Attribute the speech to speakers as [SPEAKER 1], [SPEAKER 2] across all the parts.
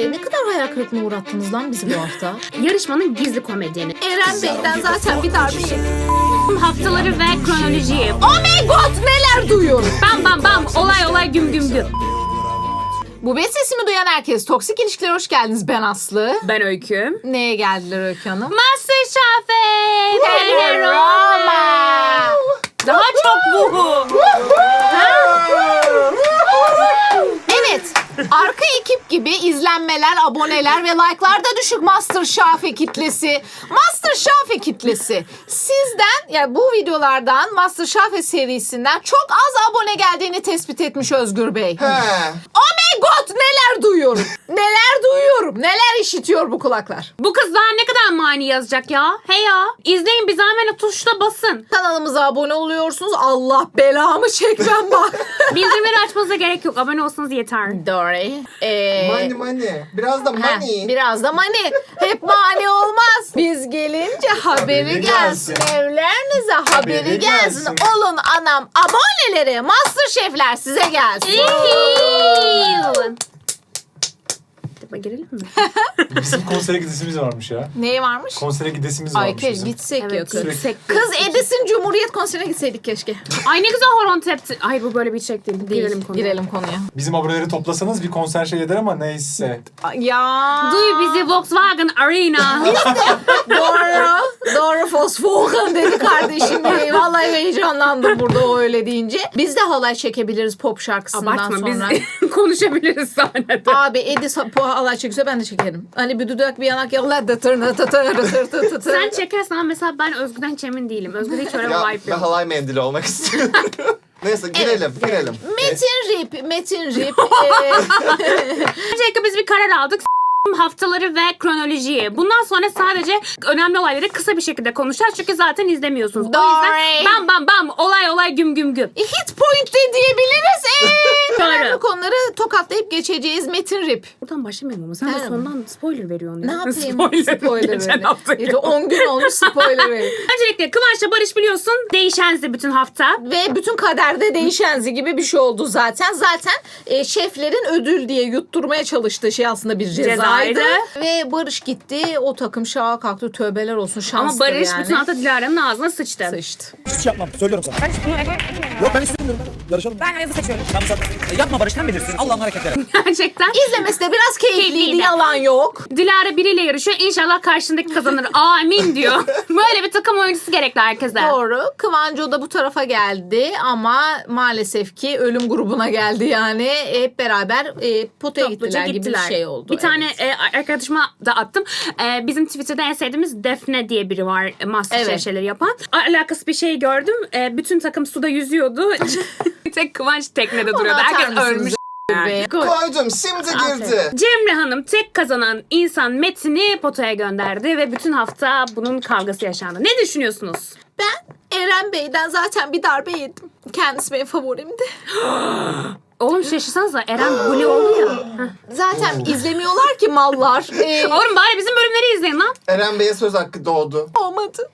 [SPEAKER 1] E, ne kadar hayal kırıklığına uğrattınız lan bizi bu hafta?
[SPEAKER 2] Yarışmanın gizli komedyeni.
[SPEAKER 1] Eren Bey'den zaten bir darbe yedim.
[SPEAKER 2] Haftaları ve kronolojiyi.
[SPEAKER 1] Oh my god neler duyuyorum.
[SPEAKER 2] Bam bam bam olay olay güm güm güm.
[SPEAKER 1] Bu benim sesimi duyan herkes. Toksik ilişkilere hoş geldiniz. Ben Aslı.
[SPEAKER 2] Ben Öykü.
[SPEAKER 1] Neye geldiler Öykü Hanım?
[SPEAKER 2] Masterchef.
[SPEAKER 1] Roma.
[SPEAKER 2] Daha çok bu.
[SPEAKER 1] Arka ekip gibi izlenmeler, aboneler ve like'lar da düşük Masterchef kitlesi. Masterchef kitlesi. Sizden yani bu videolardan Masterchef serisinden çok az abone geldiğini tespit etmiş Özgür Bey.
[SPEAKER 3] He.
[SPEAKER 1] Oh my god neler duyuyorum. neler duyuyorum. Neler işitiyor bu kulaklar.
[SPEAKER 2] Bu kız daha ne kadar mani yazacak ya? He ya. İzleyin bir zahmet tuşla basın.
[SPEAKER 1] Kanalımıza abone oluyorsunuz. Allah belamı çekmem bak.
[SPEAKER 2] Bildirimleri açmanıza gerek yok. Abone olsanız yeter.
[SPEAKER 1] Dory. Ee,
[SPEAKER 3] Money money. Biraz da
[SPEAKER 1] Heh,
[SPEAKER 3] money.
[SPEAKER 1] biraz da mani. Hep mani olmaz. Biz gelince haberi
[SPEAKER 3] Haberi
[SPEAKER 1] gelsin.
[SPEAKER 3] gelsin.
[SPEAKER 1] Evlerinize haberi
[SPEAKER 3] Haberi
[SPEAKER 1] gelsin.
[SPEAKER 3] gelsin.
[SPEAKER 1] Olun anam aboneleri, master şefler size gelsin.
[SPEAKER 2] Hadi girelim mi?
[SPEAKER 4] Bizim konsere gidesimiz varmış ya.
[SPEAKER 1] Neyi varmış?
[SPEAKER 4] Konsere gidesimiz
[SPEAKER 1] Ay
[SPEAKER 4] varmış
[SPEAKER 1] keşke
[SPEAKER 4] bizim.
[SPEAKER 1] gitsek ya
[SPEAKER 2] Evet,
[SPEAKER 1] kız.
[SPEAKER 2] yüksek.
[SPEAKER 1] Kız Edis'in Cumhuriyet konserine gitseydik keşke.
[SPEAKER 2] Ay ne güzel horon tepti. Ay bu böyle bir içerik değil.
[SPEAKER 1] Değil.
[SPEAKER 2] Girelim konuya.
[SPEAKER 1] Girelim konuya.
[SPEAKER 4] Bizim aboneleri toplasanız bir konser şey eder ama neyse.
[SPEAKER 1] Ya.
[SPEAKER 2] Duy bizi Volkswagen Arena.
[SPEAKER 1] Doğru. Doğru Volkswagen dedi kardeşim. Vallahi heyecanlandım burada o öyle deyince. Biz de halay çekebiliriz pop şarkısından
[SPEAKER 2] Abartma
[SPEAKER 1] sonra.
[SPEAKER 2] biz konuşabiliriz sahnede.
[SPEAKER 1] Abi Edis halay çekiyorsa ben de çekerim. Hani bir dudak bir yanak yallar da tır tır tır tır tır tır tır.
[SPEAKER 2] Sen çekersen ama mesela ben Özgü'den hiç emin değilim. Özgü'de hiç öyle bir vibe
[SPEAKER 3] ben
[SPEAKER 2] yok.
[SPEAKER 3] halay mendili olmak istiyorum. Neyse girelim girelim.
[SPEAKER 1] Metin Rip, Metin Rip. eee,
[SPEAKER 2] Öncelikle biz bir karar aldık. Haftaları ve kronolojiyi. Bundan sonra sadece önemli olayları kısa bir şekilde konuşacağız. Çünkü zaten izlemiyorsunuz. O
[SPEAKER 1] Doğru.
[SPEAKER 2] yüzden bam bam bam olay olay güm güm güm.
[SPEAKER 1] hit point de diyebiliriz. Eee,
[SPEAKER 2] Doğru.
[SPEAKER 1] önemli konuları tokatlayıp geçeceğiz Metin Rip.
[SPEAKER 2] Buradan başlamayalım ama sen de sondan spoiler veriyorsun.
[SPEAKER 1] Ne
[SPEAKER 2] ya.
[SPEAKER 1] yapayım?
[SPEAKER 2] Spoiler.
[SPEAKER 1] Spoiler,
[SPEAKER 2] Geçen hafta.
[SPEAKER 1] Ya da 10 gün olmuş spoiler verin.
[SPEAKER 2] Öncelikle Kıvanç'la Barış biliyorsun değişenzi bütün hafta.
[SPEAKER 1] Ve bütün kaderde değişenzi gibi bir şey oldu zaten. Zaten e, şeflerin ödül diye yutturmaya çalıştığı şey aslında bir cezaydı.
[SPEAKER 2] Cezaydı.
[SPEAKER 1] Ve Barış gitti. O takım şaha kalktı. Tövbeler olsun.
[SPEAKER 2] Ama
[SPEAKER 1] Şanstır
[SPEAKER 2] Barış
[SPEAKER 1] yani.
[SPEAKER 2] bütün hafta Dilara'nın ağzına sıçtı.
[SPEAKER 1] Sıçtı.
[SPEAKER 5] Hiç yapmam. Söylüyorum sana. Yok ben istemiyorum. Yarışalım. Ben Ayaz'ı seçiyorum. Tamam sen. Yapma Barış sen bilirsin. Allah'ın hareketleri.
[SPEAKER 2] Gerçekten.
[SPEAKER 1] İzlemesi de biraz keyifliydi.
[SPEAKER 2] Keyifliydi.
[SPEAKER 1] Yalan yok.
[SPEAKER 2] Dilara biriyle yarışıyor. İnşallah karşındaki kazanır. Amin diyor. Böyle bir takım oyuncusu gerekli herkese.
[SPEAKER 1] Doğru. Kıvanço da bu tarafa geldi ama maalesef ki ölüm grubuna geldi yani. Hep beraber e, potaya
[SPEAKER 2] Topluca
[SPEAKER 1] gittiler, gibi bir şey oldu.
[SPEAKER 2] Bir tane
[SPEAKER 1] Evet.
[SPEAKER 2] e, arkadaşıma da attım. E, bizim Twitter'da en sevdiğimiz Defne diye biri var. e, Masterchef
[SPEAKER 1] Evet.
[SPEAKER 2] şeyleri yapan. Alakası bir şey gördüm. E, bütün takım suda yüzüyordu. Tek Kıvanç teknede duruyordu. Herkes ölmüş.
[SPEAKER 1] Be.
[SPEAKER 3] Koydum şimdi girdi.
[SPEAKER 2] Cemre Hanım tek kazanan insan Metin'i potaya gönderdi ve bütün hafta bunun kavgası yaşandı. Ne düşünüyorsunuz?
[SPEAKER 1] Ben Eren Bey'den zaten bir darbe yedim. Kendisi benim favorimdi.
[SPEAKER 2] Oğlum şaşırsanıza Eren Guli oldu ya. Heh.
[SPEAKER 1] Zaten izlemiyorlar ki mallar. Ee,
[SPEAKER 2] Oğlum bari bizim bölümleri izleyin lan.
[SPEAKER 3] Eren Bey'e söz hakkı doğdu.
[SPEAKER 1] olmadı.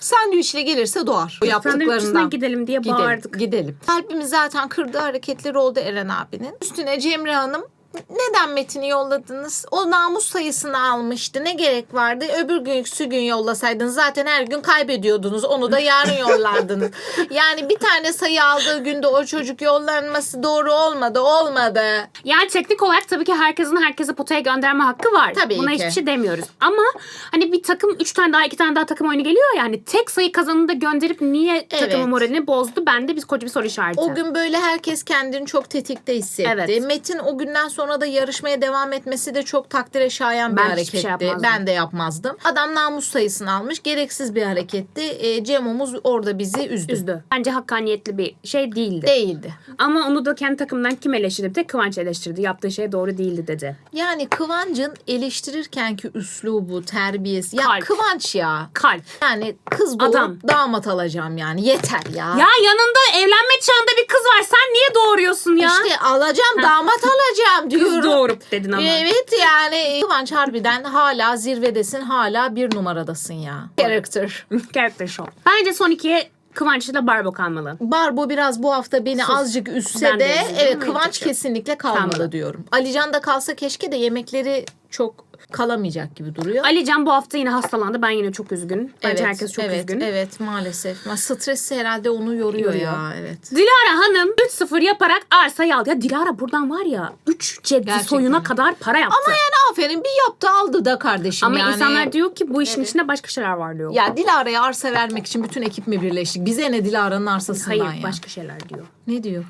[SPEAKER 1] Sandviçle gelirse doğar. Bu
[SPEAKER 2] Sandviççisine
[SPEAKER 1] yaptıklarından.
[SPEAKER 2] gidelim diye
[SPEAKER 1] Gidelim,
[SPEAKER 2] bağırdık.
[SPEAKER 1] gidelim. Kalbimiz zaten kırdığı hareketleri oldu Eren abinin. Üstüne Cemre Hanım neden Metin'i yolladınız? O namus sayısını almıştı. Ne gerek vardı? Öbür günkü gün yollasaydınız zaten her gün kaybediyordunuz. Onu da yarın yollardınız. yani bir tane sayı aldığı günde o çocuk yollanması doğru olmadı. Olmadı.
[SPEAKER 2] Yani teknik olarak tabii ki herkesin herkese potaya gönderme hakkı var.
[SPEAKER 1] Tabii
[SPEAKER 2] Buna
[SPEAKER 1] ki.
[SPEAKER 2] hiçbir şey demiyoruz. Ama hani bir takım üç tane daha iki tane daha takım oyunu geliyor yani tek sayı kazanını da gönderip niye
[SPEAKER 1] Evet.
[SPEAKER 2] takımın moralini bozdu? Bende biz koca bir soru işareti.
[SPEAKER 1] O gün böyle herkes kendini çok tetikte hissetti.
[SPEAKER 2] Evet.
[SPEAKER 1] Metin o günden sonra da yarışmaya devam etmesi de çok takdire şayan bir
[SPEAKER 2] Ben hiçbir
[SPEAKER 1] hareketti.
[SPEAKER 2] şey yapmazdım.
[SPEAKER 1] ben de yapmazdım. Adam namus sayısını almış. Gereksiz bir hareketti. E, Cemo'muz orada bizi üzdü.
[SPEAKER 2] üzdü. Bence hakkaniyetli bir şey değildi.
[SPEAKER 1] Değildi.
[SPEAKER 2] Ama onu da kendi takımdan kim eleştirdi? Bir tek Kıvanç eleştirdi. Yaptığı şey doğru değildi dedi.
[SPEAKER 1] Yani Kıvanç'ın eleştirirken ki üslubu, terbiyesi. Ya
[SPEAKER 2] Kalp.
[SPEAKER 1] Kıvanç ya.
[SPEAKER 2] Kalp.
[SPEAKER 1] Yani kız doğurup
[SPEAKER 2] Adam.
[SPEAKER 1] damat alacağım yani. Yeter ya.
[SPEAKER 2] Ya yanında evlenme çağında bir kız var. Sen niye doğuruyorsun ya?
[SPEAKER 1] İşte alacağım damat alacağım.
[SPEAKER 2] Kız doğurup dedin ama.
[SPEAKER 1] Evet yani Kıvanç harbiden hala zirvedesin hala bir numaradasın ya. Character.
[SPEAKER 2] Character show. Bence son ikiye Kıvanç ile Barbo kalmalı.
[SPEAKER 1] Barbo biraz bu hafta beni
[SPEAKER 2] Sus.
[SPEAKER 1] azıcık üstse
[SPEAKER 2] Ben de
[SPEAKER 1] de
[SPEAKER 2] üzüldüm
[SPEAKER 1] evet
[SPEAKER 2] ama
[SPEAKER 1] Kıvanç
[SPEAKER 2] yapacak
[SPEAKER 1] kesinlikle kalmalı,
[SPEAKER 2] Kalmalı.
[SPEAKER 1] diyorum. Alican da kalsa keşke de yemekleri çok kalamayacak gibi duruyor.
[SPEAKER 2] Alican bu hafta yine hastalandı. Ben yine çok üzgün. Bence herkes çok
[SPEAKER 1] evet,
[SPEAKER 2] üzgün.
[SPEAKER 1] Evet maalesef. Ma- Stresi herhalde onu yoruyor,
[SPEAKER 2] Yoruyor.
[SPEAKER 1] ya. Evet.
[SPEAKER 2] Dilara Hanım 3-0 yaparak arsayı aldı. Ya Dilara buradan var ya 3 ceddi
[SPEAKER 1] Gerçekten.
[SPEAKER 2] soyuna kadar para yaptı.
[SPEAKER 1] Ama yani aferin bir yaptı aldı da kardeşim
[SPEAKER 2] Ama
[SPEAKER 1] yani.
[SPEAKER 2] insanlar diyor ki bu işin içinde başka şeyler var diyor.
[SPEAKER 1] Ya Dilara'ya arsa vermek için bütün ekip mi birleştik? Bize ne Dilara'nın arsasından
[SPEAKER 2] Hayır
[SPEAKER 1] ya?
[SPEAKER 2] başka şeyler diyor.
[SPEAKER 1] Ne diyor?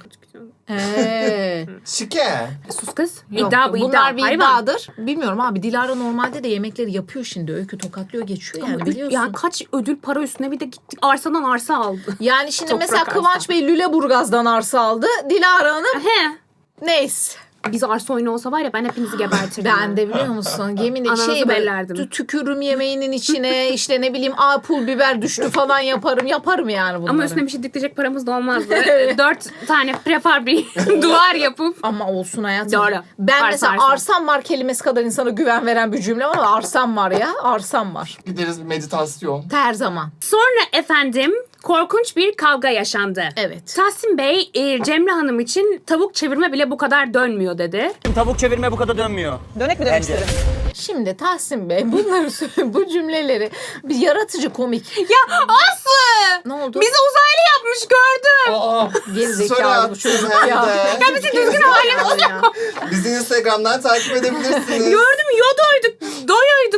[SPEAKER 1] Ee,
[SPEAKER 3] Şike.
[SPEAKER 2] Sus kız.
[SPEAKER 1] yok,
[SPEAKER 2] İddia bu iddia.
[SPEAKER 1] bunlar bir
[SPEAKER 2] Hayvan.
[SPEAKER 1] iddiadır. Bilmiyorum abi Dilara normalde de yemekleri yapıyor şimdi. Öykü tokatlıyor geçiyor yani
[SPEAKER 2] Ama
[SPEAKER 1] biliyorsun.
[SPEAKER 2] Ya kaç ödül para üstüne bir de gittik arsadan arsa aldı.
[SPEAKER 1] Yani şimdi
[SPEAKER 2] Toprak
[SPEAKER 1] mesela
[SPEAKER 2] arsa.
[SPEAKER 1] Kıvanç Bey Lüleburgaz'dan arsa aldı. Dilara Hanım
[SPEAKER 2] He.
[SPEAKER 1] neyse.
[SPEAKER 2] Biz arsa oyunu olsa var ya ben hepinizi gebertirdim.
[SPEAKER 1] Ben de biliyor musun? Yemin
[SPEAKER 2] Ananızı
[SPEAKER 1] şey
[SPEAKER 2] bellerdim.
[SPEAKER 1] tü- tükürüm yemeğinin içine işte ne bileyim aa pul biber düştü falan yaparım. Yaparım yani bunları.
[SPEAKER 2] Ama üstüne bir şey dikleyecek paramız da olmazdı. Dört tane prefabri duvar yapıp
[SPEAKER 1] Ama olsun hayatım.
[SPEAKER 2] Doğru.
[SPEAKER 1] Ben
[SPEAKER 2] Arsa,
[SPEAKER 1] mesela
[SPEAKER 2] arsa.
[SPEAKER 1] arsam var kelimesi kadar insana güven veren bir cümle ama arsam var ya. Arsam var.
[SPEAKER 3] Gideriz bir meditasyon.
[SPEAKER 1] Her zaman.
[SPEAKER 2] Sonra efendim korkunç bir kavga yaşandı.
[SPEAKER 1] Evet.
[SPEAKER 2] Tahsin Bey e, Cemre Hanım için tavuk çevirme bile bu kadar dönmüyor dedi.
[SPEAKER 5] Tavuk çevirme bu kadar dönmüyor.
[SPEAKER 6] Dönek mi
[SPEAKER 5] Bence.
[SPEAKER 6] istedim?
[SPEAKER 1] Şimdi Tahsin Bey bunları söyle- bu cümleleri bir yaratıcı komik.
[SPEAKER 2] Ya Aslı!
[SPEAKER 1] Ne oldu?
[SPEAKER 2] Bizi uzaylı yapmış gördüm.
[SPEAKER 4] Aa,
[SPEAKER 1] Geri zekalı bu çocuk ya.
[SPEAKER 2] Ya bizi düzgün halimiz
[SPEAKER 1] Ya.
[SPEAKER 3] Bizi Instagram'dan takip edebilirsiniz.
[SPEAKER 2] Gördüm yodoyduk.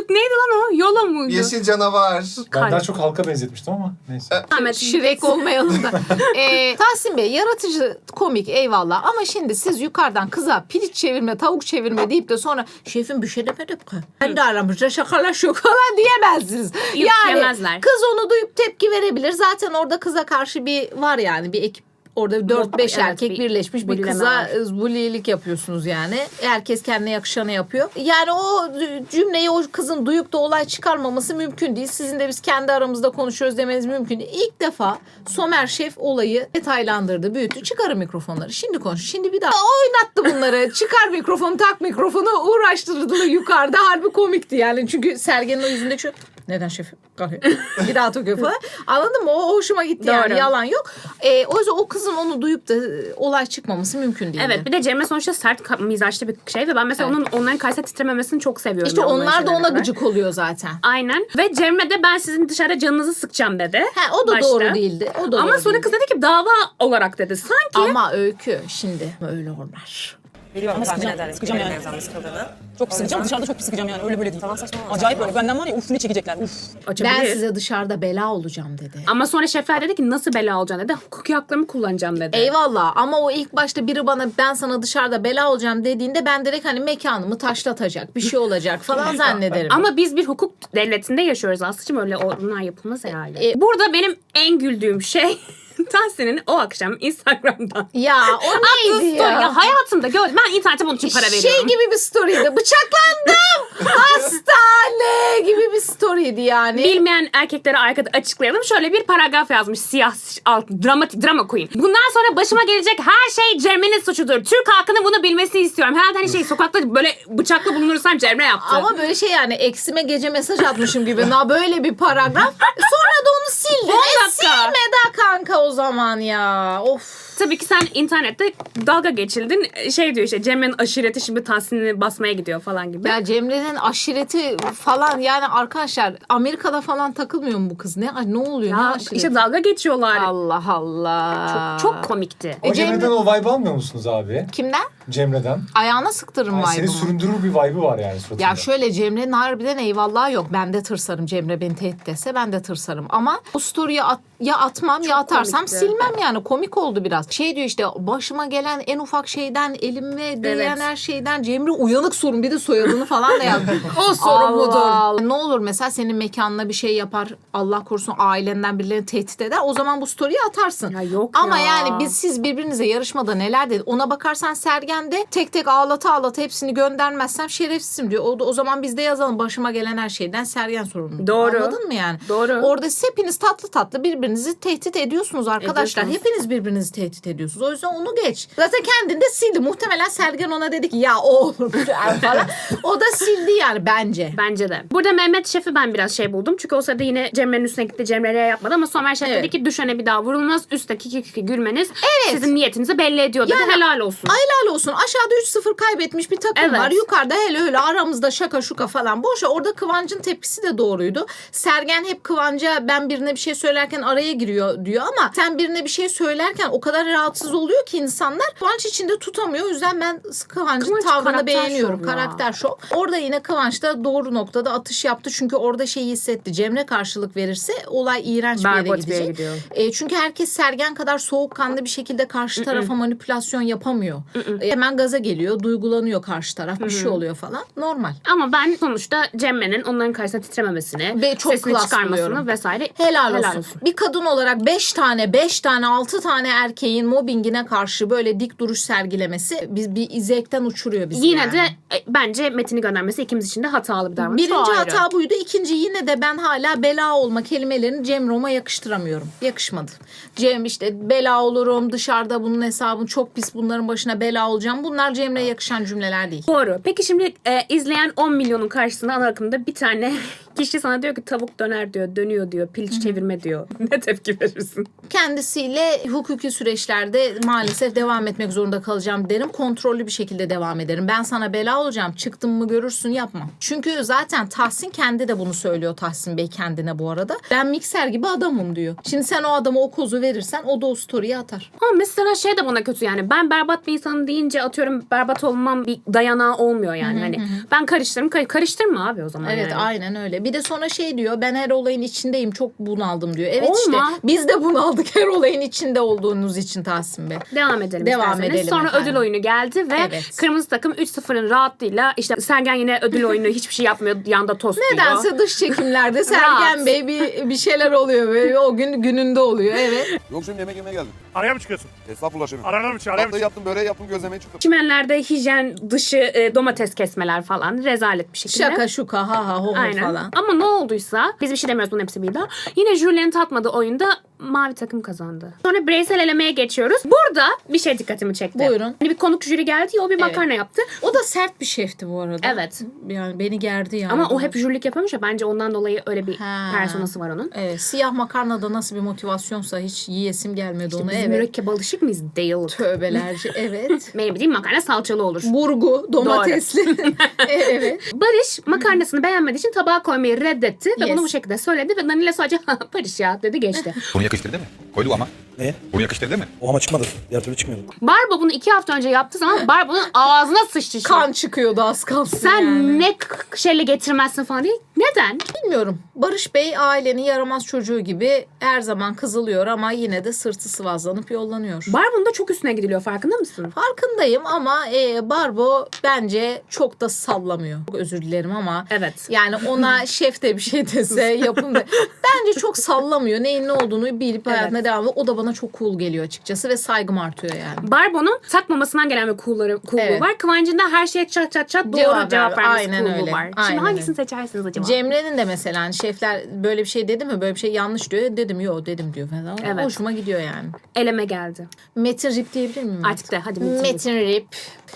[SPEAKER 2] Neydi lan o? Yola muydu?
[SPEAKER 3] Yeşil canavar.
[SPEAKER 4] ben daha
[SPEAKER 2] Kalp.
[SPEAKER 4] çok halka benzetmiştim ama neyse.
[SPEAKER 2] Ahmet
[SPEAKER 1] Şirek olmayalım da. ee, Tahsin Bey yaratıcı komik eyvallah ama şimdi siz yukarıdan kıza piliç çevirme tavuk çevirme deyip de sonra şefim bir şey demedim ki. Ben de aramızda şakalaşıyor falan diyemezsiniz.
[SPEAKER 2] Yok,
[SPEAKER 1] yani
[SPEAKER 2] diyemezler.
[SPEAKER 1] kız onu duyup tepki verebilir. Zaten orada kıza karşı bir var yani bir ekip Orada 4-5
[SPEAKER 2] evet,
[SPEAKER 1] erkek
[SPEAKER 2] bir
[SPEAKER 1] birleşmiş bir kıza e, bulilik yapıyorsunuz yani. Herkes kendine yakışanı yapıyor. Yani o cümleyi o kızın duyup da olay çıkarmaması mümkün değil. Sizin de biz kendi aramızda konuşuyoruz demeniz mümkün değil. İlk defa Somer Şef olayı detaylandırdı, büyüttü. Çıkarın mikrofonları. Şimdi konuş. Şimdi bir daha oynattı bunları. Çıkar mikrofonu, tak mikrofonu. Uğraştırdı yukarıda. Harbi komikti yani. Çünkü Sergen'in o yüzündeki şu neden şefim? Kalkıyor. bir daha takıyor falan. Anladın mı? O hoşuma gitti yani.
[SPEAKER 2] Doğru.
[SPEAKER 1] Yalan yok. Ee, o yüzden o kızın onu duyup da e, olay çıkmaması mümkün değil.
[SPEAKER 2] Evet bir de Cemre sonuçta sert ka- mizaçlı bir şey ve ben mesela
[SPEAKER 1] Evet.
[SPEAKER 2] onun onların karşısında titrememesini çok seviyorum.
[SPEAKER 1] İşte
[SPEAKER 2] ya onların
[SPEAKER 1] onlar da
[SPEAKER 2] şeylerine
[SPEAKER 1] ona
[SPEAKER 2] kadar.
[SPEAKER 1] gıcık oluyor zaten.
[SPEAKER 2] Aynen. Ve Cemre de ben sizin dışarıda canınızı sıkacağım dedi.
[SPEAKER 1] He, o da
[SPEAKER 2] Başta.
[SPEAKER 1] doğru değildi. O da
[SPEAKER 2] Ama
[SPEAKER 1] doğru
[SPEAKER 2] sonra
[SPEAKER 1] değildi.
[SPEAKER 2] kız dedi ki dava olarak dedi. Sanki
[SPEAKER 1] Ama öykü şimdi öyle olmaz.
[SPEAKER 6] Biliyorum tahmin
[SPEAKER 5] sıkacağım,
[SPEAKER 6] ederim.
[SPEAKER 5] sıkacağım yani.
[SPEAKER 6] Birbirine sıkıldığını.
[SPEAKER 5] Çok sıkacağım dışarıda çok pis sıkacağım yani öyle böyle değil.
[SPEAKER 6] Tamam saçmalama.
[SPEAKER 5] Acayip böyle benden var ya uf ne çekecekler uf.
[SPEAKER 2] açabilir.
[SPEAKER 1] Ben size dışarıda bela olacağım dedi.
[SPEAKER 2] Ama sonra şefler dedi ki nasıl bela olacaksın dedi. Hukuki haklarımı kullanacağım dedi.
[SPEAKER 1] Eyvallah ama o ilk başta biri bana ben sana dışarıda bela olacağım dediğinde ben direkt hani mekanımı taşlatacak bir şey olacak falan zannederim.
[SPEAKER 2] Ama biz bir hukuk devletinde yaşıyoruz Aslı'cığım öyle onlar yapılmaz herhalde.
[SPEAKER 1] E-
[SPEAKER 2] Burada benim en güldüğüm şey Tahsin'in o akşam Instagram'dan
[SPEAKER 1] ya o neydi
[SPEAKER 2] story.
[SPEAKER 1] ya?
[SPEAKER 2] Ya hayatımda gördüm. Ben internete bunun için para veriyorum.
[SPEAKER 1] Şey gibi bir storydi. Bıçaklandım. Hastane gibi bir storydi yani.
[SPEAKER 2] Bilmeyen erkeklere arkada açıklayalım. Şöyle bir paragraf yazmış siyah alt dramatik drama queen. Bundan sonra başıma gelecek her şey Cemre'nin suçudur. Türk halkının bunu bilmesini istiyorum. Herhalde hani şey sokakta böyle bıçakla bulunursam Cemre yaptı.
[SPEAKER 1] Ama böyle şey yani eksime gece mesaj atmışım gibi. Na böyle bir paragraf. Sonra da onu sildin.
[SPEAKER 2] On
[SPEAKER 1] E silme de kanka o zaman ya. Of.
[SPEAKER 2] Tabii ki sen internette dalga geçildin. Şey diyor işte Cemre'nin aşireti şimdi Tahsin'i basmaya gidiyor falan gibi.
[SPEAKER 1] Ya Cemre'nin aşireti falan yani arkadaşlar Amerika'da falan takılmıyor mu bu kız? Ne ne oluyor? ne
[SPEAKER 2] Ya
[SPEAKER 1] aşireti?
[SPEAKER 2] işte dalga geçiyorlar.
[SPEAKER 1] Allah Allah.
[SPEAKER 2] Çok, çok komikti.
[SPEAKER 4] O
[SPEAKER 1] E, Cemre-
[SPEAKER 4] Cemre'den o vibe almıyor musunuz abi?
[SPEAKER 1] Kimden?
[SPEAKER 4] Cemre'den.
[SPEAKER 1] Ayağına sıktırırım
[SPEAKER 4] Yani seni
[SPEAKER 1] vibe'ımı.
[SPEAKER 4] süründürür bir vibe'ı var yani suratında.
[SPEAKER 1] Ya şöyle Cemre'nin harbiden eyvallah yok. Ben de tırsarım. Cemre beni tehdit etse ben de tırsarım. Ama o story'i at, ya atmam ya atarsam
[SPEAKER 2] komikti.
[SPEAKER 1] silmem yani. Komik oldu biraz. Şey diyor işte başıma gelen en ufak şeyden elime değen
[SPEAKER 2] Evet.
[SPEAKER 1] her şeyden Cemre uyanık sorun. Bir de soyadını falan da yazmış.
[SPEAKER 2] O sorumludur.
[SPEAKER 1] Allah Allah. Ne olur mesela senin mekanına bir şey yapar. Allah korusun ailenden birilerini tehdit eder. O zaman bu story'i atarsın.
[SPEAKER 2] Ya yok
[SPEAKER 1] Ama
[SPEAKER 2] ya.
[SPEAKER 1] yani biz siz birbirinize yarışmada neler dedi. Ona bakarsan Sergen ben de tek tek ağlata ağlata hepsini göndermezsem şerefsizim diyor. O, o zaman biz de yazalım başıma gelen her şeyden Sergen sorumlu.
[SPEAKER 2] Doğru.
[SPEAKER 1] Anladın mı yani?
[SPEAKER 2] Doğru.
[SPEAKER 1] Orada siz hepiniz tatlı tatlı birbirinizi tehdit ediyorsunuz arkadaşlar.
[SPEAKER 2] Ediyorsunuz.
[SPEAKER 1] Hepiniz birbirinizi tehdit ediyorsunuz. O yüzden onu geç. Zaten kendini de sildi. Muhtemelen Sergen ona dedi ki ya oğlum falan. o da sildi yani bence.
[SPEAKER 2] Bence de. Burada Mehmet Şef'i ben biraz şey buldum. Çünkü o sırada yine Cemre'nin üstüne gitti. Cemre'ye yapmadı ama Somer Şef
[SPEAKER 1] Evet.
[SPEAKER 2] dedi ki düşene bir daha vurulmaz. Üstteki iki kiki gülmeniz
[SPEAKER 1] Evet.
[SPEAKER 2] sizin niyetinizi belli ediyor dedi.
[SPEAKER 1] Yani-
[SPEAKER 2] Helal olsun.
[SPEAKER 1] Helal olsun. Aşağıda 3-0 kaybetmiş bir takım
[SPEAKER 2] Evet.
[SPEAKER 1] var. Yukarıda hele öyle aramızda şaka şuka falan. Boşa orada Kıvanç'ın tepkisi de doğruydu. Sergen hep Kıvanç'a ben birine bir şey söylerken araya giriyor diyor ama sen birine bir şey söylerken o kadar rahatsız oluyor ki insanlar Kıvanç içinde tutamıyor. O yüzden ben Kıvanç'ın
[SPEAKER 2] Kıvanç
[SPEAKER 1] tavrını beğeniyorum.
[SPEAKER 2] şov.
[SPEAKER 1] Karakter şov. Orada yine Kıvanç da doğru noktada atış yaptı. Çünkü orada şeyi hissetti. Cemre karşılık verirse olay iğrenç bir yere
[SPEAKER 2] Berbat bir yere
[SPEAKER 1] gidecek. E, çünkü herkes Sergen kadar soğukkanlı bir şekilde karşı tarafa manipülasyon yapamıyor. E, hemen gaza geliyor, duygulanıyor karşı taraf, bir şey oluyor falan. Normal.
[SPEAKER 2] Ama ben sonuçta Cemre'nin onların karşısına titrememesini,
[SPEAKER 1] Ve çok
[SPEAKER 2] sesini
[SPEAKER 1] klas
[SPEAKER 2] çıkarmasını
[SPEAKER 1] buluyorum.
[SPEAKER 2] vesaire
[SPEAKER 1] Helal, olsun. Bir kadın olarak 5 tane, 5 tane, 6 tane erkeğin mobbingine karşı böyle dik duruş sergilemesi biz bir zevkten uçuruyor bizi
[SPEAKER 2] Yine
[SPEAKER 1] yani.
[SPEAKER 2] de e, bence Metin'i göndermesi ikimiz için de hatalı bir davranış.
[SPEAKER 1] Birinci
[SPEAKER 2] O ayrı.
[SPEAKER 1] hata buydu. İkinci yine de ben hala bela olma kelimelerini Cem Rom'a yakıştıramıyorum. Yakışmadı. Cem işte bela olurum dışarıda bunun hesabını çok pis bunların başına bela olacağım. Bunlar Cemre'ye yakışan cümleler değil.
[SPEAKER 2] Doğru. Peki şimdi e, izleyen 10 milyonun karşısında ana akımda bir tane kişi sana diyor ki tavuk döner diyor, dönüyor diyor, piliç çevirme diyor. ne tepki verirsin?
[SPEAKER 1] Kendisiyle hukuki süreçlerde maalesef devam etmek zorunda kalacağım derim. Kontrollü bir şekilde devam ederim. Ben sana bela olacağım. Çıktım mı görürsün yapma. Çünkü zaten Tahsin kendi de bunu söylüyor Tahsin Bey kendine bu arada. Ben mikser gibi adamım diyor. Şimdi sen o adama o kozu verirsen o da o story'i atar.
[SPEAKER 2] Ama mesela şey de bana kötü yani. Ben berbat bir insanım deyince atıyorum berbat olmam bir dayanağı olmuyor yani. Hani ben karıştırırım. Kar- karıştırma abi o zaman
[SPEAKER 1] Evet
[SPEAKER 2] yani.
[SPEAKER 1] aynen öyle. Bir de sonra şey diyor ben her olayın içindeyim çok bunaldım diyor. Evet
[SPEAKER 2] Olma.
[SPEAKER 1] işte biz de bunaldık her olayın içinde olduğunuz için Tahsin Bey.
[SPEAKER 2] Devam edelim
[SPEAKER 1] Devam
[SPEAKER 2] isterseniz.
[SPEAKER 1] edelim
[SPEAKER 2] Sonra
[SPEAKER 1] efendim.
[SPEAKER 2] ödül oyunu geldi ve
[SPEAKER 1] Evet.
[SPEAKER 2] kırmızı takım 3-0'ın rahatlığıyla işte Sergen yine ödül oyunu hiçbir şey yapmıyor. Yanda tost yiyor.
[SPEAKER 1] Nedense dış çekimlerde Sergen
[SPEAKER 2] Rahat.
[SPEAKER 1] Bey bir, bir şeyler oluyor böyle o gün gününde oluyor evet.
[SPEAKER 6] Yok şimdi yemek yemeye geldim.
[SPEAKER 7] Araya mı çıkıyorsun?
[SPEAKER 6] Estağfurullah şefim.
[SPEAKER 7] Arana mı çıkıyor? Araya mı
[SPEAKER 6] Tatlıyı yaptım, böreği yaptım, gözlemeye çıktım.
[SPEAKER 2] Çimenlerde hijyen dışı e, domates kesmeler falan rezalet bir şekilde.
[SPEAKER 1] Şaka şuka ha ha ho ho
[SPEAKER 2] Aynen.
[SPEAKER 1] falan.
[SPEAKER 2] Ama ne olduysa biz bir şey demiyoruz bunun hepsi bir daha. Yine jürilerin tatmadığı oyunda mavi takım kazandı. Sonra bireysel elemeye geçiyoruz. Burada bir şey dikkatimi çekti.
[SPEAKER 1] Buyurun.
[SPEAKER 2] Hani bir konuk jüri geldi ya o bir
[SPEAKER 1] Evet.
[SPEAKER 2] makarna yaptı.
[SPEAKER 1] O da sert bir şefti bu arada.
[SPEAKER 2] Evet.
[SPEAKER 1] Yani beni gerdi yani.
[SPEAKER 2] Ama o hep jürilik yapıyormuş ya bence ondan dolayı öyle bir
[SPEAKER 1] Ha.
[SPEAKER 2] personası var onun.
[SPEAKER 1] Evet, siyah makarnada nasıl bir motivasyonsa hiç yiyesim gelmedi onu.
[SPEAKER 2] Biz
[SPEAKER 1] Evet.
[SPEAKER 2] mürekkep alışık mıyız? Değil.
[SPEAKER 1] Tövbelerce evet.
[SPEAKER 2] Bildiğim makarna salçalı olur.
[SPEAKER 1] Burgu, domatesli. E, evet.
[SPEAKER 2] Barış makarnasını beğenmediği için tabağa koymayı reddetti ve
[SPEAKER 1] Yes.
[SPEAKER 2] bunu bu şekilde söyledi ve Danilo sadece Barış ya dedi geçti.
[SPEAKER 8] Bunu yakıştırdı mı? Koydu ama.
[SPEAKER 5] Ne?
[SPEAKER 8] Bunu yakıştırdı mı?
[SPEAKER 5] O ama çıkmadı. Diğer türlü çıkmıyordu.
[SPEAKER 2] Barbo bunu iki hafta önce yaptığı zaman Barbo'nun ağzına sıçtı.
[SPEAKER 1] Kan çıkıyordu az kalsın
[SPEAKER 2] Sen
[SPEAKER 1] yani.
[SPEAKER 2] ne k- şeyle getirmezsin falan değil. Neden?
[SPEAKER 1] Bilmiyorum. Barış Bey ailenin yaramaz çocuğu gibi her zaman kızılıyor ama yine de sırtı sıvazlanıp yollanıyor.
[SPEAKER 2] Barbo'nun da çok üstüne gidiliyor farkında mısın?
[SPEAKER 1] Farkındayım ama e, Barbo bence çok da sallamıyor. Çok özür dilerim ama
[SPEAKER 2] Evet.
[SPEAKER 1] yani ona şef de bir şey dese yapım da. Bence çok sallamıyor. Neyin ne olduğunu bilip hayatına devam ediyor. O da bana çok cool geliyor açıkçası ve saygım artıyor yani.
[SPEAKER 2] Barbo'nun takmamasından gelen bir cool'ları, cool'luğu
[SPEAKER 1] Evet.
[SPEAKER 2] var. Kıvancın da her şeye çat çat çat doğru
[SPEAKER 1] Cevap
[SPEAKER 2] cevap,
[SPEAKER 1] ver-
[SPEAKER 2] vermesi
[SPEAKER 1] aynen
[SPEAKER 2] cool'luğu
[SPEAKER 1] öyle.
[SPEAKER 2] var.
[SPEAKER 1] Aynen
[SPEAKER 2] Şimdi hangisini
[SPEAKER 1] öyle.
[SPEAKER 2] seçersiniz acaba?
[SPEAKER 1] Cemre'nin de mesela hani şefler böyle bir şey dedi mi? Böyle bir şey yanlış diyor. Dedim yo dedim diyor falan.
[SPEAKER 2] Evet.
[SPEAKER 1] Hoşuma gidiyor yani.
[SPEAKER 2] Eleme geldi.
[SPEAKER 1] Metin Rip diyebilir miyim?
[SPEAKER 2] Artık de hadi Metin.
[SPEAKER 1] Metin Rip.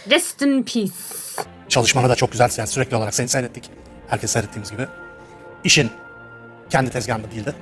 [SPEAKER 2] Rest in peace.
[SPEAKER 9] Çalışmanı da çok güzel yani sürekli olarak seni seyrettik. Herkes seyrettiğimiz gibi. İşin kendi tezgahında değildi.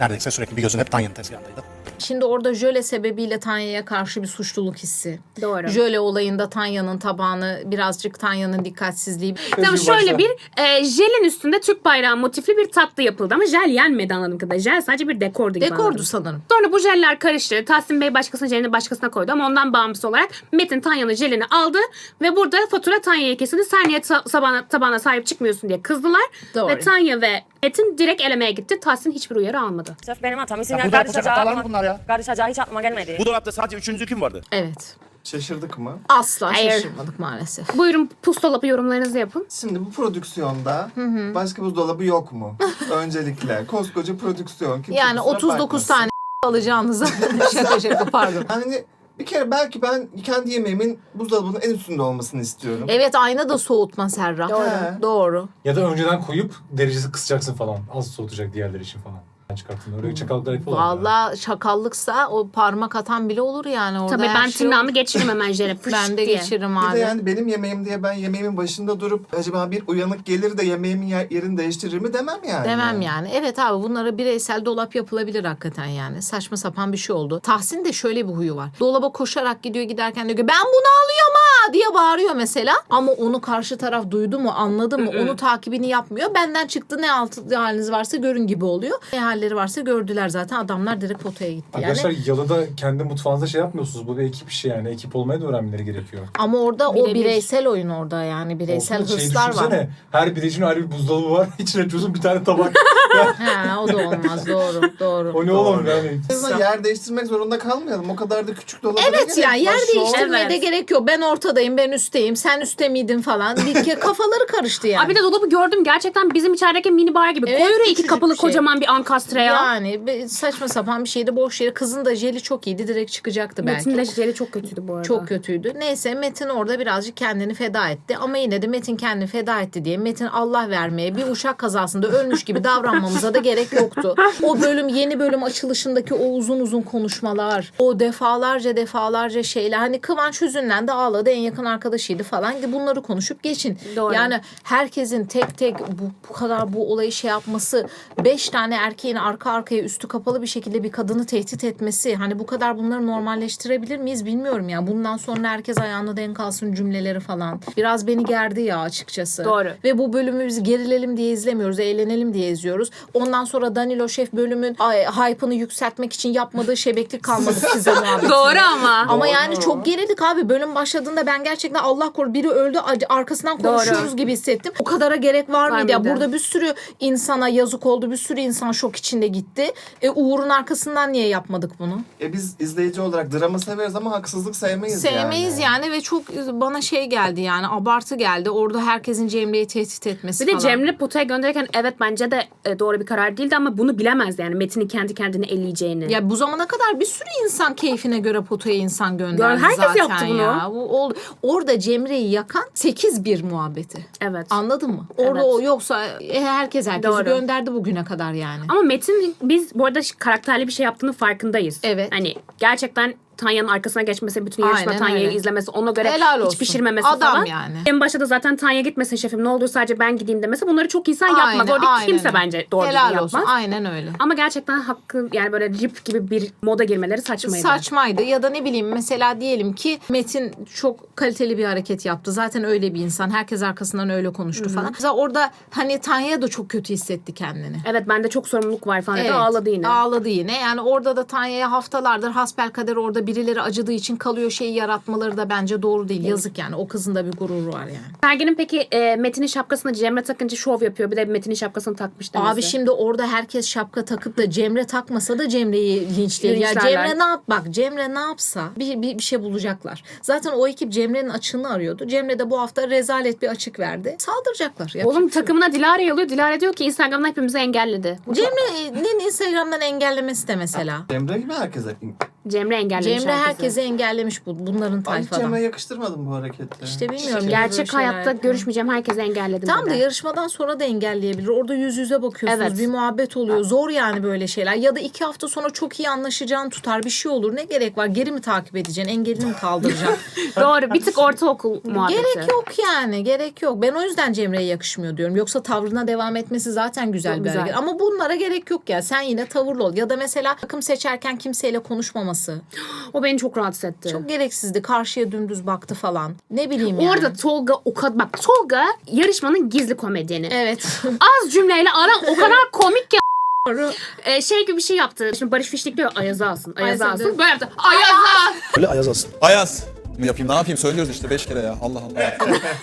[SPEAKER 9] Neredeyse sürekli bir gözün hep Tanya'nın tezgahındaydı.
[SPEAKER 1] Şimdi orada jöle sebebiyle Tanya'ya karşı bir suçluluk hissi.
[SPEAKER 2] Doğru.
[SPEAKER 1] Jöle olayında Tanya'nın tabağını birazcık Tanya'nın dikkatsizliği.
[SPEAKER 2] Tamam şöyle bir e, jelin üstünde Türk bayrağı motifli bir tatlı yapıldı ama jel yenmedi anladığım kadarıyla. Jel sadece bir dekordu gibi
[SPEAKER 1] Dekordu
[SPEAKER 2] anladım.
[SPEAKER 1] sanırım.
[SPEAKER 2] Sonra bu jeller karıştı. Tahsin Bey başkasının jelini başkasına koydu ama ondan bağımsız olarak Metin Tanya'nın jelini aldı ve burada fatura Tanya'ya kesildi. Sen niye ta- tabağına, tabağına sahip çıkmıyorsun diye kızdılar.
[SPEAKER 1] Doğru.
[SPEAKER 2] Ve Tanya ve Metin direkt elemeye gitti. Tahsin hiçbir uyarı almadı.
[SPEAKER 10] Şef benim hatam.
[SPEAKER 9] Ya
[SPEAKER 10] İsimler karışacağı,
[SPEAKER 9] hatalar mı bunlar ya?
[SPEAKER 10] karışacağı hiç aklıma gelmedi.
[SPEAKER 7] Bu dolapta sadece üçüncü kim vardı?
[SPEAKER 1] Evet.
[SPEAKER 3] Şaşırdık mı?
[SPEAKER 1] Asla
[SPEAKER 2] Hayır.
[SPEAKER 1] şaşırmadık maalesef.
[SPEAKER 2] Buyurun pusdolabı yorumlarınızı yapın.
[SPEAKER 3] Şimdi bu prodüksiyonda başka buzdolabı yok mu? Öncelikle. Koskoca prodüksiyon. Kimse
[SPEAKER 1] Yani
[SPEAKER 3] kusura
[SPEAKER 1] 39
[SPEAKER 3] bakmasın.
[SPEAKER 1] tane alacağınıza şaka şaka pardon.
[SPEAKER 3] Hani Bir kere belki ben kendi yemeğimin buzdolabının en üstünde olmasını istiyorum.
[SPEAKER 1] Evet ayna da soğutma Serra.
[SPEAKER 3] Doğru.
[SPEAKER 1] Doğru.
[SPEAKER 4] Ya da önceden koyup derecesi kısacaksın falan. Az soğutacak diğerleri için falan. Çıkarttın. Öyle çakallıklar yapıyorlar. ya.
[SPEAKER 1] Valla şakallıksa o parmak atan bile olur yani orada.
[SPEAKER 2] Tabii
[SPEAKER 1] her
[SPEAKER 2] ben
[SPEAKER 1] şey
[SPEAKER 2] tırnağımı
[SPEAKER 1] olur.
[SPEAKER 2] geçiririm hemen jere. fış
[SPEAKER 1] Ben de
[SPEAKER 2] diye.
[SPEAKER 1] geçiririm
[SPEAKER 3] Bir
[SPEAKER 1] abi.
[SPEAKER 3] de yani benim yemeğim diye ben yemeğimin başında durup acaba bir uyanık gelir de yemeğimin yer- yerini değiştirir mi demem yani.
[SPEAKER 1] Demem yani. Evet abi bunlara bireysel dolap yapılabilir hakikaten yani. Saçma sapan bir şey oldu. Tahsin de şöyle bir huyu var. Dolaba koşarak gidiyor giderken diyor ki ben bunu alıyorum ha diye bağırıyor mesela. Ama onu karşı taraf duydu mu anladı mı onu takibini yapmıyor. Benden çıktı ne altı haliniz varsa görün gibi oluyor. Ne halleri varsa gördüler zaten adamlar direkt potaya gitti yani.
[SPEAKER 4] Arkadaşlar yalıda kendi mutfağınızda şey yapmıyorsunuz. Bu bir ekip işi yani. Ekip olmayı da öğrenmeleri gerekiyor.
[SPEAKER 1] Ama orada o
[SPEAKER 2] Birebir.
[SPEAKER 1] bireysel oyun orada yani bireysel
[SPEAKER 4] Olsun, şey
[SPEAKER 1] hırslar var.
[SPEAKER 4] düşünsene, Her bilecinin ayrı bir buzdolabı var. İçine açıyorsun bir tane tabak.
[SPEAKER 1] Ha, o da olmaz doğru doğru.
[SPEAKER 4] o ne oğlum yani?
[SPEAKER 3] Yer değiştirmek zorunda kalmayalım. O kadar da küçük dolaba ne
[SPEAKER 1] Evet ya yer değiştirmeye de
[SPEAKER 2] Evet.
[SPEAKER 1] gerek yok. Ben ortadayım, ben üstteyim, sen üstte miydin falan. Bir ke- kafaları karıştı yani.
[SPEAKER 2] Abi bir de dolabı gördüm gerçekten bizim içerideki mini bar gibi.
[SPEAKER 1] Evet,
[SPEAKER 2] Koyuyor iki
[SPEAKER 1] küçücük
[SPEAKER 2] kapılı
[SPEAKER 1] bir şey.
[SPEAKER 2] kocaman bir ankastre ya.
[SPEAKER 1] Yani saçma sapan bir şeydi boş yere. Kızın da jeli çok iyiydi direkt çıkacaktı belki.
[SPEAKER 2] Metin de jeli çok kötüydü bu arada.
[SPEAKER 1] Çok kötüydü. Neyse Metin orada birazcık kendini feda etti. Ama yine de Metin kendini feda etti diye Metin Allah vermeye bir uçak kazasında ölmüş gibi davranmamıza da gerek yoktu. O bölüm yeni bölüm açılışındaki o uzun uzun konuşmalar, o defalarca defalarca şeyler. Hani Kıvanç hüzünlendi ağladı en yakın arkadaşıydı falan. Bunları konuşup geçin.
[SPEAKER 2] Doğru.
[SPEAKER 1] Yani herkesin tek tek bu, bu kadar bu olayı şey yapması, beş tane erkeğin arka arkaya üstü kapalı bir şekilde bir kadını tehdit etmesi, hani bu kadar bunları normalleştirebilir miyiz bilmiyorum ya. Bundan sonra herkes ayağına denk alsın cümleleri falan. Biraz beni gerdi ya açıkçası.
[SPEAKER 2] Doğru.
[SPEAKER 1] Ve bu bölümü biz gerilelim diye izlemiyoruz, eğlenelim diye izliyoruz. Ondan sonra Danilo Şef bölümün ay, hype'ını yükseltmek için yapmadığı şebeklik kalmadı size muhabbetinde.
[SPEAKER 2] Doğru ama.
[SPEAKER 1] Ama yani çok gerildik abi. Bölüm başladığında ben gerçekten Allah korusun biri öldü arkasından konuşuyoruz gibi hissettim. O kadara gerek var,
[SPEAKER 2] Var
[SPEAKER 1] mıydı? Ya burada bir sürü insana yazık oldu. Bir sürü insan şok içinde gitti. E, Uğur'un arkasından niye yapmadık bunu?
[SPEAKER 3] E biz izleyici olarak drama severiz ama haksızlık sevmeyiz,
[SPEAKER 1] Sevmeyiz yani. ve çok bana şey geldi yani abartı geldi. Orada herkesin Cemre'yi tehdit etmesi
[SPEAKER 2] Bir de
[SPEAKER 1] falan.
[SPEAKER 2] Cemre potaya gönderirken evet bence de e, doğru bir karar değildi ama bunu bilemezdi yani Metin'in kendi kendini eleyeceğini.
[SPEAKER 1] Ya bu zamana kadar bir sürü insan keyfine göre potaya insan gönderdi
[SPEAKER 2] Gör- herkes
[SPEAKER 1] zaten
[SPEAKER 2] yaptı bunu.
[SPEAKER 1] ya. Bu, ol- orada Cemre'yi yakan 8-1 muhabbeti.
[SPEAKER 2] evet.
[SPEAKER 1] Anladın mı? Orada
[SPEAKER 2] Evet.
[SPEAKER 1] o yoksa e, herkes herkesi
[SPEAKER 2] Doğru.
[SPEAKER 1] gönderdi bugüne kadar yani.
[SPEAKER 2] Ama Metin biz bu arada karakterli bir şey yaptığını farkındayız.
[SPEAKER 1] Evet.
[SPEAKER 2] Hani gerçekten Tanya'nın arkasına geçmesi, bütün yarışma
[SPEAKER 1] Aynen
[SPEAKER 2] Tanya'yı
[SPEAKER 1] öyle.
[SPEAKER 2] izlemesi, ona göre
[SPEAKER 1] Helal
[SPEAKER 2] hiç
[SPEAKER 1] olsun.
[SPEAKER 2] pişirmemesi
[SPEAKER 1] Adam
[SPEAKER 2] falan.
[SPEAKER 1] yani.
[SPEAKER 2] En başta da zaten Tanya gitmesin şefim ne olur sadece ben gideyim demesi bunları çok insan yapmaz.
[SPEAKER 1] Aynen,
[SPEAKER 2] Orada
[SPEAKER 1] aynen
[SPEAKER 2] kimse
[SPEAKER 1] öyle.
[SPEAKER 2] bence doğru
[SPEAKER 1] Helal
[SPEAKER 2] düzgün
[SPEAKER 1] olsun.
[SPEAKER 2] yapmaz.
[SPEAKER 1] Aynen öyle.
[SPEAKER 2] Ama gerçekten hakkı yani böyle rip gibi bir moda girmeleri saçmaydı.
[SPEAKER 1] Saçmaydı ya da ne bileyim mesela diyelim ki Metin çok kaliteli bir hareket yaptı. Zaten öyle bir insan. Herkes arkasından öyle konuştu falan. Mesela orada hani Tanya da çok kötü hissetti kendini.
[SPEAKER 2] Evet bende çok sorumluluk var falan dedi
[SPEAKER 1] Evet,
[SPEAKER 2] ağladı yine.
[SPEAKER 1] Ağladı yine. Yani orada da Tanya'ya haftalardır hasbelkader orada birileri acıdığı için kalıyor şeyi yaratmaları da bence doğru değil. Yazık yani. O kızın da bir gururu var yani.
[SPEAKER 2] Sergen'in peki e, Metin'in şapkasını Cemre takınca şov yapıyor. Bir de Metin'in şapkasını takmış demesi.
[SPEAKER 1] Abi şimdi orada herkes şapka takıp da Cemre takmasa da Cemre'yi linçliyor. Ya
[SPEAKER 2] Linçlerler.
[SPEAKER 1] Cemre ne yap bak Cemre ne yapsa bir, bir, bir şey bulacaklar. Zaten o ekip Cemre'nin açığını arıyordu. Cemre de bu hafta rezalet bir açık verdi. Saldıracaklar. Yapacak
[SPEAKER 2] Oğlum
[SPEAKER 1] bir şey yok.
[SPEAKER 2] takımına Dilara'yı alıyor. Dilara diyor ki Instagram'dan hepimizi engelledi. Bu
[SPEAKER 1] Cemre'nin Instagram'dan engellemesi de mesela.
[SPEAKER 3] Cemre gibi herkese.
[SPEAKER 2] Cemre engellemiş
[SPEAKER 1] Cemre herkese engellemiş bu bunların tayfadan.
[SPEAKER 3] Cemre'ye yakıştırmadım bu hareketi.
[SPEAKER 1] İşte bilmiyorum.
[SPEAKER 3] Şey-
[SPEAKER 2] Gerçek hayatta
[SPEAKER 1] yapıyor.
[SPEAKER 2] görüşmeyeceğim herkese engelledim
[SPEAKER 1] Tam da yarışmadan sonra da engelleyebilir. Orada yüz yüze bakıyorsunuz.
[SPEAKER 2] Evet.
[SPEAKER 1] Bir muhabbet oluyor. Zor yani böyle şeyler. Ya da iki hafta sonra çok iyi anlaşacağın tutar bir şey olur. Ne gerek var? Geri mi takip edeceksin? Engelini mi kaldıracaksın?
[SPEAKER 2] Doğru. Bir tık ortaokul muhabbeti.
[SPEAKER 1] gerek yok yani. Gerek yok. Ben o yüzden Cemre'ye yakışmıyor diyorum. Yoksa tavrına devam etmesi zaten güzel
[SPEAKER 2] Çok
[SPEAKER 1] bir
[SPEAKER 2] güzel.
[SPEAKER 1] hareket. Ama bunlara gerek yok ya. Sen yine tavırlı ol. Ya da mesela takım seçerken kimseyle konuşmaması.
[SPEAKER 2] O beni çok rahatsız etti.
[SPEAKER 1] Çok gereksizdi. Karşıya dümdüz baktı falan. Ne bileyim yani.
[SPEAKER 2] Orada Tolga o kadar bak Tolga yarışmanın gizli komedyeni.
[SPEAKER 1] Evet.
[SPEAKER 2] Az cümleyle adam o kadar komik ki Ee, şey gibi bir şey yaptı. Şimdi Barış Fişlik diyor Ayaz'ı alsın. Ayaz'ı
[SPEAKER 1] Ayaz'ı.
[SPEAKER 2] alsın. Böyle yaptı. Ayaz'ı.
[SPEAKER 9] Öyle ayaz alsın.
[SPEAKER 8] Ayaz. Yapayım ne yapayım söylüyoruz işte beş kere ya Allah Allah.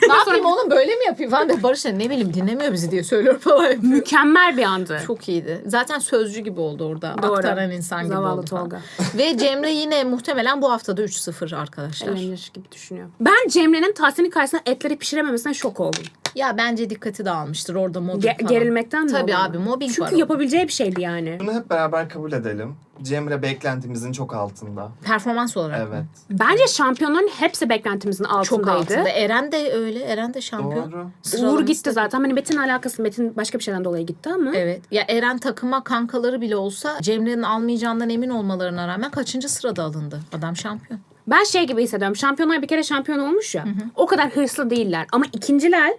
[SPEAKER 1] ne yapayım oğlum böyle mi yapayım falan de Barış da ne bileyim dinlemiyor bizi diye söylüyor falan.
[SPEAKER 2] Mükemmel bir andı.
[SPEAKER 1] Çok iyiydi. Zaten sözcü gibi oldu orada.
[SPEAKER 2] Doğru.
[SPEAKER 1] Aktaran insan gibi
[SPEAKER 2] Zavallı
[SPEAKER 1] oldu falan.
[SPEAKER 2] Tolga.
[SPEAKER 1] Ve Cemre yine muhtemelen bu haftada 3-0 arkadaşlar.
[SPEAKER 2] Eğlenir gibi düşünüyor. Ben Cemre'nin Tahsin'in karşısında etleri pişirememesine şok oldum.
[SPEAKER 1] Ya bence dikkati dağılmıştır orada mobbing
[SPEAKER 2] Ge-
[SPEAKER 1] falan.
[SPEAKER 2] gerilmekten mi
[SPEAKER 1] Tabii
[SPEAKER 2] oluyor?
[SPEAKER 1] abi mobbing
[SPEAKER 2] Çünkü
[SPEAKER 1] var. orada.
[SPEAKER 2] yapabileceği bir şeydi yani.
[SPEAKER 3] Bunu hep beraber kabul edelim. Cemre beklentimizin çok altında.
[SPEAKER 1] Performans olarak.
[SPEAKER 3] Evet.
[SPEAKER 2] Bence şampiyonların hepsi beklentimizin
[SPEAKER 1] Çok
[SPEAKER 2] altındaydı.
[SPEAKER 1] altında. Eren de öyle. Eren de şampiyon.
[SPEAKER 3] Doğru.
[SPEAKER 2] Uğur
[SPEAKER 1] Sıralamızda-
[SPEAKER 2] gitti zaten. Hani Metin alakası. Metin başka bir şeyden dolayı gitti ama.
[SPEAKER 1] Evet. Ya Eren takıma kankaları bile olsa Cemre'nin almayacağından emin olmalarına rağmen kaçıncı sırada alındı? Adam şampiyon.
[SPEAKER 2] Ben şey gibi hissediyorum. Şampiyonlar bir kere şampiyon olmuş ya. O kadar hırslı değiller. Ama ikinciler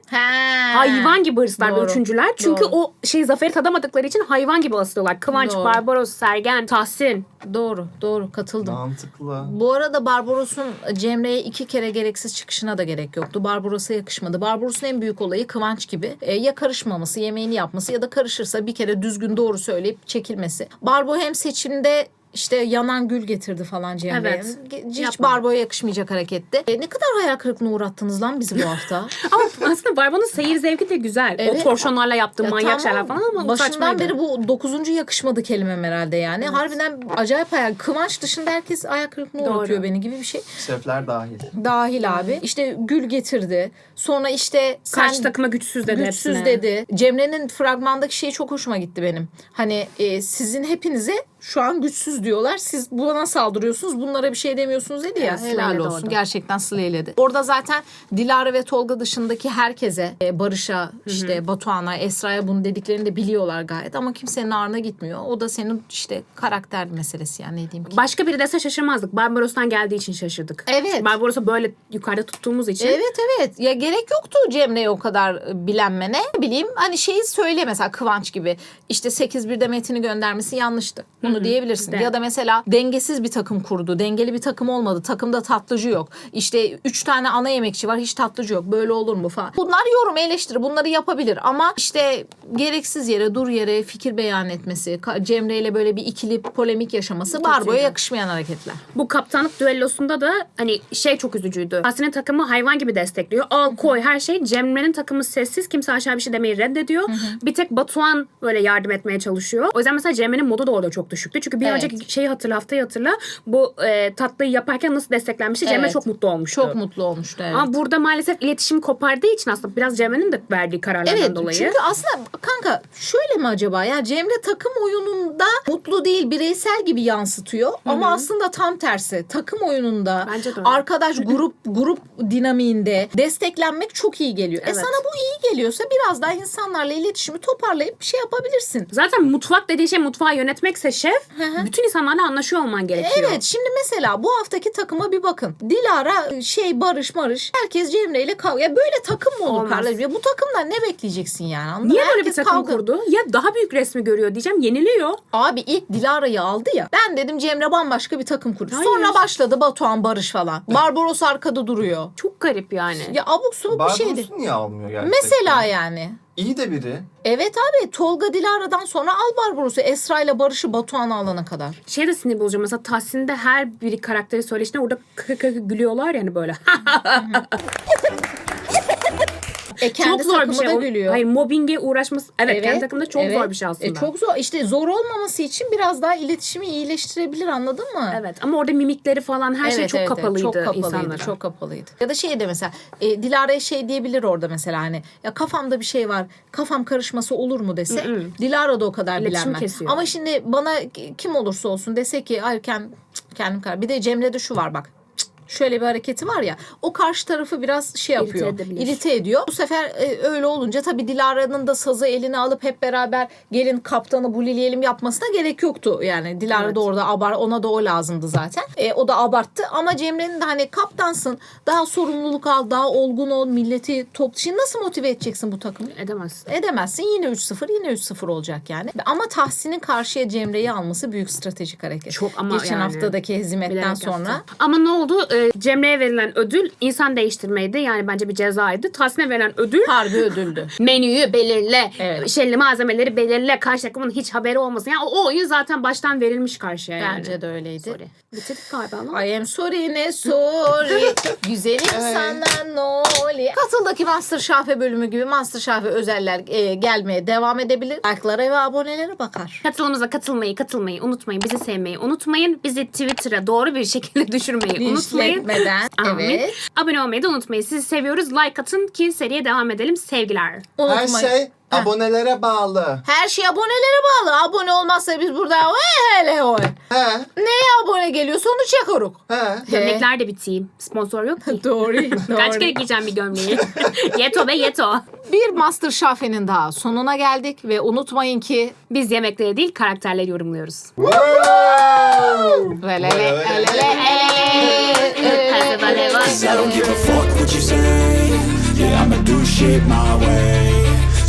[SPEAKER 2] hayvan gibi hırslılar ve üçüncüler. Çünkü
[SPEAKER 1] Doğru.
[SPEAKER 2] o şey zaferi tadamadıkları için hayvan gibi asılıyorlar. Kıvanç,
[SPEAKER 1] Doğru.
[SPEAKER 2] Barbaros, Sergen, Tahsin.
[SPEAKER 1] Doğru. Doğru. Katıldım.
[SPEAKER 3] Mantıklı.
[SPEAKER 1] Bu arada Barbaros'un Cemre'ye iki kere gereksiz çıkışına da gerek yoktu. Barbaros'a yakışmadı. Barbaros'un en büyük olayı Kıvanç gibi e, ya karışmaması, yemeğini yapması ya da karışırsa bir kere düzgün doğru söyleyip çekilmesi. Barbo hem seçimde işte yanan gül getirdi falan Cemre'ye.
[SPEAKER 2] Evet.
[SPEAKER 1] Ge- Hiç
[SPEAKER 2] Yapma.
[SPEAKER 1] Barbo'ya yakışmayacak hareketti. E, ne kadar hayal kırıklığına uğrattınız lan bizi bu hafta.
[SPEAKER 2] Ama aslında Barbaro'nun seyir zevki de güzel.
[SPEAKER 1] Evet.
[SPEAKER 2] O torşonlarla yaptığı
[SPEAKER 1] Ya
[SPEAKER 2] manyak
[SPEAKER 1] tamam,
[SPEAKER 2] şeyler falan ama
[SPEAKER 1] Başından
[SPEAKER 2] saçmaydı.
[SPEAKER 1] beri bu dokuzuncu yakışmadı kelimem herhalde yani. Harbiden acayip hayal. Kıvanç dışında herkes hayal kırıklığına
[SPEAKER 2] Doğru.
[SPEAKER 1] uğratıyor beni gibi bir şey.
[SPEAKER 3] Şefler dahil.
[SPEAKER 1] Dahil abi. İşte gül getirdi. Sonra işte sen
[SPEAKER 2] Karşı takıma güçsüz dedi
[SPEAKER 1] güçsüz
[SPEAKER 2] hepsine.
[SPEAKER 1] dedi. Cemre'nin fragmandaki şey çok hoşuma gitti benim. Hani e, sizin hepinize şu an güçsüz diyorlar. Siz buna saldırıyorsunuz. Bunlara bir şey demiyorsunuz dedi ya.
[SPEAKER 2] Evet,
[SPEAKER 1] Helal olsun.
[SPEAKER 2] orada.
[SPEAKER 1] Gerçekten Sıla'yledi. Orada zaten Dilara ve Tolga dışındaki herkese e, Barış'a, işte Batuhan'a, Esra'ya bunu dediklerini de biliyorlar gayet. Ama kimsenin ağrına gitmiyor. O da senin işte karakter meselesi yani ne diyeyim ki.
[SPEAKER 2] Başka biri dese şaşırmazdık. Barbaros'tan geldiği için şaşırdık.
[SPEAKER 1] Evet.
[SPEAKER 2] Barbaros'u böyle yukarıda tuttuğumuz için.
[SPEAKER 1] Evet evet ya gerek yoktu Cemre'ye o kadar e, bilenmene. Ne bileyim hani şeyi söyle mesela Kıvanç gibi işte 8-1'de Metin'i göndermesi yanlıştı. Bunu diyebilirsin.
[SPEAKER 2] De.
[SPEAKER 1] Ya da mesela dengesiz bir takım kurdu. Dengeli bir takım olmadı. Takımda tatlıcı yok. İşte 3 tane ana yemekçi var hiç tatlıcı yok. Böyle olur mu falan. Bunlar yorum eleştiri bunları yapabilir ama işte gereksiz yere dur yere fikir beyan etmesi Cemre ile böyle bir ikili polemik yaşaması Barbo'ya yakışmayan hareketler.
[SPEAKER 2] Bu kaptanlık düellosunda da hani şey çok üzücüydü. Aslında takımı hayvan gibi destekliyor. Al koy her şey. Cemre'nin takımı sessiz. Kimse aşağı bir şey demeyi reddediyor. Bir tek Batuhan böyle yardım etmeye çalışıyor. O yüzden mesela Cemre'nin modu da orada çok düşüktü. Çünkü bir
[SPEAKER 1] Evet.
[SPEAKER 2] önceki şeyi hatırla haftayı hatırla. Bu e, tatlıyı yaparken nasıl desteklenmişti. Cemre
[SPEAKER 1] Evet.
[SPEAKER 2] çok mutlu olmuştu.
[SPEAKER 1] Çok mutlu olmuştu evet.
[SPEAKER 2] Ama burada maalesef iletişim kopardığı için aslında biraz Cemre'nin de verdiği kararlardan
[SPEAKER 1] Evet
[SPEAKER 2] dolayı.
[SPEAKER 1] çünkü aslında kanka şöyle mi acaba ya Cemre takım oyununda mutlu değil bireysel gibi yansıtıyor ama aslında tam tersi takım oyununda arkadaş grup grup dinamiğinde desteklenmek çok iyi geliyor. E
[SPEAKER 2] Evet.
[SPEAKER 1] sana bu iyi geliyorsa biraz daha insanlarla iletişimi toparlayıp bir şey yapabilirsin.
[SPEAKER 2] Zaten mutfak dediği şey mutfağı yönetmekse şef
[SPEAKER 1] hı.
[SPEAKER 2] bütün insanlarla anlaşıyor olman gerekiyor.
[SPEAKER 1] Evet şimdi mesela bu haftaki takıma bir bakın. Dilara şey Barış Marış herkes Cemre ile kavga. Ya böyle takım mı olur kardeşim? Ya bu takımdan ne bekleyeceksin yani? anladın?
[SPEAKER 2] Niye böyle bir
[SPEAKER 1] Herkes
[SPEAKER 2] takım
[SPEAKER 1] kavga.
[SPEAKER 2] kurdu? Ya daha büyük resmi görüyor diyeceğim. Yeniliyor.
[SPEAKER 1] Abi ilk Dilara'yı aldı ya. Ben dedim Cemre bambaşka bir takım kurdu.
[SPEAKER 2] Hayır.
[SPEAKER 1] Sonra başladı Batuhan Barış falan. Barbaros arkada duruyor.
[SPEAKER 2] Çok garip yani.
[SPEAKER 1] Ya abuk subuk bir şeydi.
[SPEAKER 3] Barbaros'u niye almıyor gerçekten?
[SPEAKER 1] Mesela yani.
[SPEAKER 3] İyi de biri.
[SPEAKER 1] Evet abi Tolga Dilara'dan sonra al Barbaros'u. Esra ile Barış'ı Batuhan'a alana kadar.
[SPEAKER 2] Şey de sinir bozucu. Mesela Tahsin'de her biri karakteri söyleşine orada kıkı kıkı gülüyorlar yani böyle.
[SPEAKER 1] E kendi
[SPEAKER 2] çok zor bir şey.
[SPEAKER 1] da gülüyor.
[SPEAKER 2] Hayır mobbinge uğraşması. Evet, kendi takımda çok
[SPEAKER 1] evet.
[SPEAKER 2] zor bir şey aslında.
[SPEAKER 1] E, çok zor. İşte zor olmaması için biraz daha iletişimi iyileştirebilir anladın mı?
[SPEAKER 2] Evet ama orada mimikleri falan her şey çok kapalıydı
[SPEAKER 1] çok kapalıydı,
[SPEAKER 2] insanlara.
[SPEAKER 1] Çok kapalıydı. Ya da şey de mesela e, Dilara'ya şey diyebilir orada mesela hani ya kafamda bir şey var kafam karışması olur mu dese Dilara da o kadar
[SPEAKER 2] İletişim
[SPEAKER 1] bilenmez.
[SPEAKER 2] kesiyor.
[SPEAKER 1] Ama şimdi bana kim olursa olsun dese ki ay kend- cık, kendim karar. Bir de Cemre'de şu var bak şöyle bir hareketi var ya o karşı tarafı biraz şey
[SPEAKER 2] İrite
[SPEAKER 1] yapıyor.
[SPEAKER 2] edebilir.
[SPEAKER 1] irite ediyor. Bu sefer e, öyle olunca tabii Dilara'nın da sazı eline alıp hep beraber gelin kaptanı bulileyelim yapmasına gerek yoktu. Yani Dilara
[SPEAKER 2] Evet.
[SPEAKER 1] da orada abar ona da o lazımdı zaten. E, o da abarttı ama Cemre'nin de hani kaptansın daha sorumluluk al daha olgun ol milleti top Şimdi nasıl motive edeceksin bu takımı?
[SPEAKER 2] Edemezsin.
[SPEAKER 1] Edemezsin yine 3-0 yine 3-0 olacak yani. Ama Tahsin'in karşıya Cemre'yi alması büyük stratejik hareket.
[SPEAKER 2] Çok ama
[SPEAKER 1] Geçen
[SPEAKER 2] yani
[SPEAKER 1] haftadaki hezimetten sonra.
[SPEAKER 2] yaptı. Ama ne oldu? Ee, Cemre'ye verilen ödül insan değiştirmeydi. Yani bence bir cezaydı. Tahsin'e verilen ödül
[SPEAKER 1] Harbi ödüldü.
[SPEAKER 2] menüyü belirle,
[SPEAKER 1] Evet.
[SPEAKER 2] şeyli malzemeleri belirle, karşı takımın hiç haberi olmasın. Yani o oyun zaten baştan verilmiş karşıya yani.
[SPEAKER 1] Bence de öyleydi.
[SPEAKER 2] Sorry. Bitirdik galiba ama.
[SPEAKER 1] I am sorry ne sorry. Güzelim sana noli. Katıldaki Masterchef'e bölümü gibi Masterchef'e özeller e, gelmeye devam edebilir. Like'lara ve abonelere bakar.
[SPEAKER 2] Katılımıza katılmayı, katılmayı unutmayın. Bizi sevmeyi unutmayın. Bizi Twitter'a doğru bir şekilde düşürmeyi unutmayın. Unutmayın.
[SPEAKER 1] etmeden.
[SPEAKER 2] Amin.
[SPEAKER 1] Evet.
[SPEAKER 2] Abone olmayı da unutmayın. Sizi seviyoruz. Like atın ki seriye devam edelim. Sevgiler.
[SPEAKER 3] Her
[SPEAKER 1] Unutmayın.
[SPEAKER 3] şey abonelere bağlı.
[SPEAKER 1] Her şey abonelere bağlı. Abone olmazsa biz burada "Vay hele oy.
[SPEAKER 3] He,
[SPEAKER 1] Neye abone geliyorsa onu çekiyoruz.
[SPEAKER 3] he.
[SPEAKER 2] Gömlekler de biteyim. Sponsor yok ki.
[SPEAKER 1] Doğru.
[SPEAKER 2] Kaç kere giyeceğim bir gömleği? yeto be yeto.
[SPEAKER 1] Bir Master Şafe'nin daha sonuna geldik ve unutmayın ki
[SPEAKER 2] Biz yemekleri değil karakterleri yorumluyoruz.
[SPEAKER 1] velele elele
[SPEAKER 7] Cause I don't give a fuck what you say Yeah, I'ma do shit my way